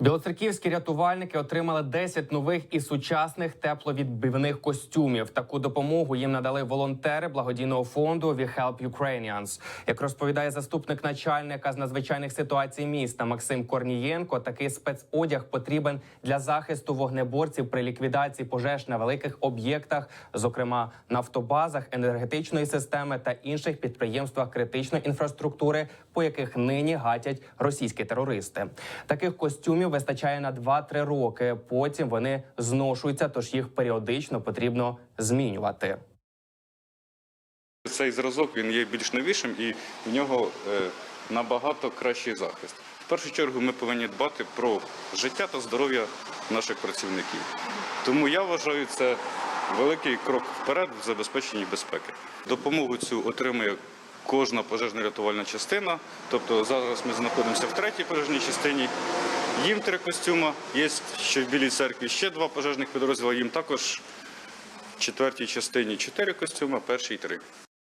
Білоцерківські рятувальники отримали 10 нових і сучасних тепловідбивних костюмів. Таку допомогу їм надали волонтери благодійного фонду We Help Ukrainians. Як розповідає заступник начальника з надзвичайних ситуацій міста Максим Корнієнко, такий спецодяг потрібен для захисту вогнеборців при ліквідації пожеж на великих об'єктах, зокрема нафтобазах, енергетичної системи та інших підприємствах критичної інфраструктури, по яких нині гатять російські терористи. Таких костюмів вистачає на 2-3 роки. Потім вони зношуються, тож їх періодично потрібно змінювати. Цей зразок він є більш новішим і в нього е, набагато кращий захист. В першу чергу ми повинні дбати про життя та здоров'я наших працівників. Тому я вважаю це великий крок вперед в забезпеченні безпеки. Допомогу цю отримує кожна пожежна рятувальна частина. Тобто зараз ми знаходимося в третій пожежній частині. Їм три костюма. Є ще в Білій церкві ще два пожежних підрозділи. Їм також в четвертій частині чотири костюма, першій три.